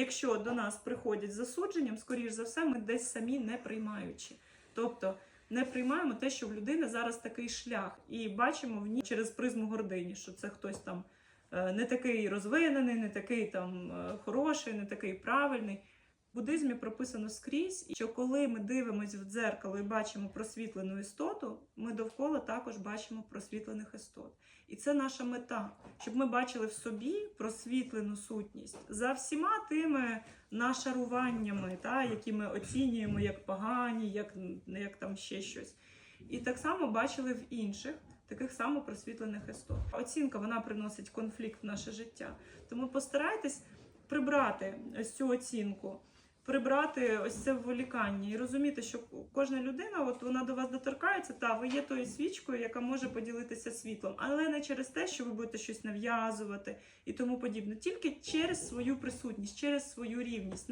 Якщо до нас приходять з засудженням, скоріш за все, ми десь самі не приймаючи. Тобто не приймаємо те, що в людини зараз такий шлях, і бачимо в ній через призму гордині, що це хтось там е, не такий розвинений, не такий там е, хороший, не такий правильний. В буддизмі прописано скрізь, що коли ми дивимося в дзеркало і бачимо просвітлену істоту, ми довкола також бачимо просвітлених істот. І це наша мета, щоб ми бачили в собі просвітлену сутність за всіма тими нашаруваннями, та, які ми оцінюємо як погані, як, як там ще щось. І так само бачили в інших. Таких само просвітлених істот. Оцінка вона приносить конфлікт в наше життя. Тому постарайтесь прибрати ось цю оцінку, прибрати ось це вволікання і розуміти, що кожна людина, от вона до вас доторкається, та ви є тою свічкою, яка може поділитися світлом, але не через те, що ви будете щось нав'язувати і тому подібне, тільки через свою присутність, через свою рівність.